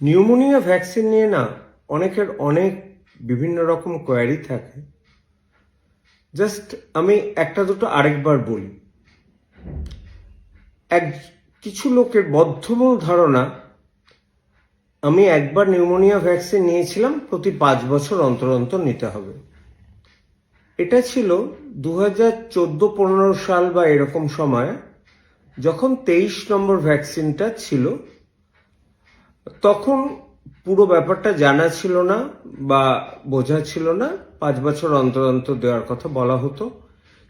Pneumonia vaccine নিয়ে না অনেকের অনেক বিভিন্ন রকম কোয়ারি থাকে। জাস্ট আমি একটা দুটো আরেকবার বলি। এক, কিছু লোকের বদ্ধমূল ধারণা, আমি একবার নিউমোনিয়া ভ্যাকসিন নিয়েছিলাম, প্রতি পাঁচ বছর অন্তর অন্তর নিতে হবে। এটা ছিল দু হাজার চোদ্দ পনেরো সাল বা এরকম সময়, যখন তেইশ নম্বর ভ্যাকসিনটা ছিল তখন পুরো ব্যাপারটা জানা ছিল না বা বোঝা ছিল না। পাঁচ বছর অন্তর অন্তর দেওয়ার কথা বলা হতো।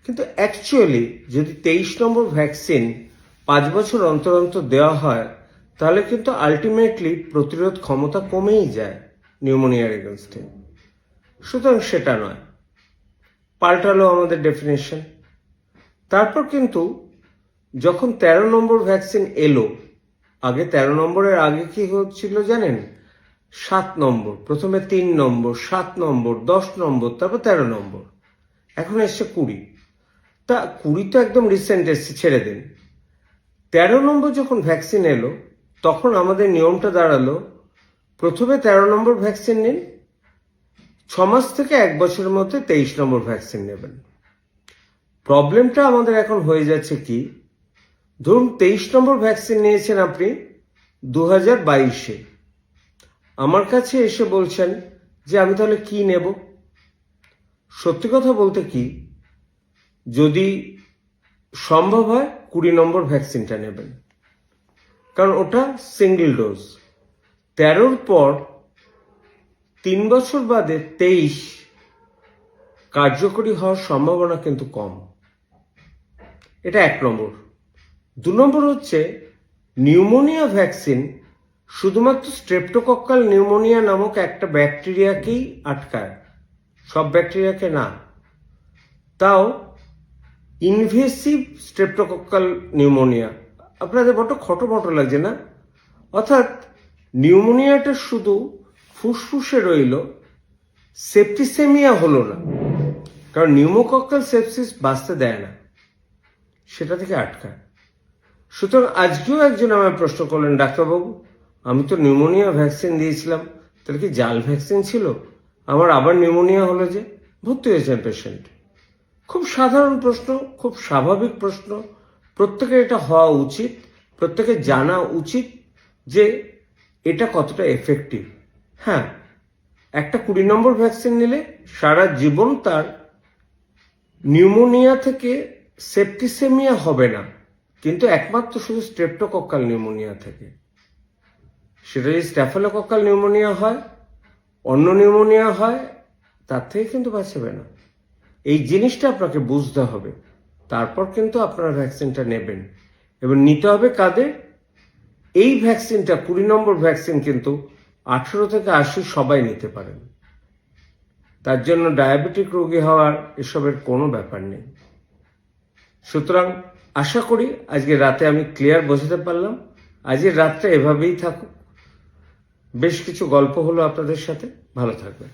কিন্তু অ্যাকচুয়ালি যদি তেইশ নম্বর ভ্যাকসিন পাঁচ বছর অন্তর অন্তর দেওয়া হয়, তাহলে কিন্তু আলটিমেটলি প্রতিরোধ ক্ষমতা কমেই যায় নিউমোনিয়ার এগেনস্টে সুতরাং সেটা নয়। পাল্টালো আমাদের ডেফিনেশন তারপর কিন্তু যখন তেরো নম্বর ভ্যাকসিন এলো আগে তেরো নম্বরের আগে কি হচ্ছিল জানেন? সাত নম্বর, প্রথমে তিন নম্বর, সাত নম্বর, দশ নম্বর, তারপর তেরো নম্বর। এখন এসছে কুড়ি। তা কুড়ি তো একদম রিসেন্ট এসছে, ছেড়ে দিন। তেরো নম্বর যখন ভ্যাকসিন এলো, তখন আমাদের নিয়মটা দাঁড়াল, প্রথমে তেরো নম্বর ভ্যাকসিন নিন, ছ মাস থেকে এক বছরের মধ্যে তেইশ নম্বর ভ্যাকসিন নেবেন। প্রবলেমটা আমাদের এখন হয়ে যাচ্ছে কি ধরুন, তেইশ নম্বর ভ্যাকসিন নিয়েছেন আপনি দু হাজার বাইশে। আমার কাছে এসে বলছেন যে আমি তাহলে কি নেব? সত্যি কথা বলতে কি, যদি সম্ভব হয় কুড়ি নম্বর ভ্যাকসিনটা নেবেন। কারণ ওটা সিঙ্গেল ডোজ তেরোর পর তিন বছর বাদে তেইশ কার্যকরী হওয়ার সম্ভাবনা কিন্তু কম। এটা এক নম্বর। দু নম্বর হচ্ছে, নিউমোনিয়া ভ্যাকসিন শুধুমাত্র স্ট্রেপ্টোকক্কাল নিউমোনিয়া নামক একটা ব্যাকটেরিয়াকেই আটকায়। সব ব্যাকটেরিয়াকে না। তাও ইনভেসিভ স্ট্রেপ্টোকক্কাল নিউমোনিয়া। আপনাদের বটো বড্ড খটোমটো লাগছে না? অর্থাৎ নিউমোনিয়াটা শুধু ফুসফুসে রইল, সেপ্টিসেমিয়া হলো না। কারণ নিউমোকক্কাল সেপসিস বাঁচতে দেয় না। সেটা থেকে আটকায়। সুতরাং আজকেও একজন আমায় প্রশ্ন করলেন, ডাক্তারবাবু, আমি তো নিউমোনিয়া ভ্যাকসিন দিয়েছিলাম, তাহলে কি জাল ভ্যাকসিন ছিল? আমার আবার নিউমোনিয়া হলো যে ভর্তি হয়েছেন পেশেন্ট। খুব সাধারণ প্রশ্ন, খুব স্বাভাবিক প্রশ্ন, প্রত্যেকের এটা হওয়া উচিত, প্রত্যেকের জানা উচিত যে এটা কতটা এফেক্টিভ হ্যাঁ একটা কুড়ি নম্বর ভ্যাকসিন নিলে সারা জীবন তার নিউমোনিয়া থেকে সেপ্টিসেমিয়া হবে না। কিন্তু একমাত্র শুধু স্ট্রেপ্টোকক্কাল নিউমোনিয়া থেকে। সেটা যদি স্ট্যাফেলোকক্কাল নিউমোনিয়া হয়, অন্য নিউমোনিয়া হয়, তার থেকে কিন্তু বাঁচাবে না। এই জিনিসটা আপনাকে বুঝতে হবে। তারপর কিন্তু আপনারা ভ্যাকসিনটা নেবেন। এবং নিতে হবে কাদের? এই ভ্যাকসিনটা, কুড়ি নম্বর ভ্যাকসিন কিন্তু আঠেরো থেকে আশি সবাই নিতে পারেন। তার জন্য ডায়াবেটিক রোগী হওয়ার এসবের কোনো ব্যাপার নেই। সুতরাং আশা করি আজকে রাতে আমি ক্লিয়ার বোঝাতে পারলাম। আজকে রাতটা এভাবেই থাকুক। বেশ কিছু গল্প হলো আপনাদের সাথে। ভালো থাকবেন।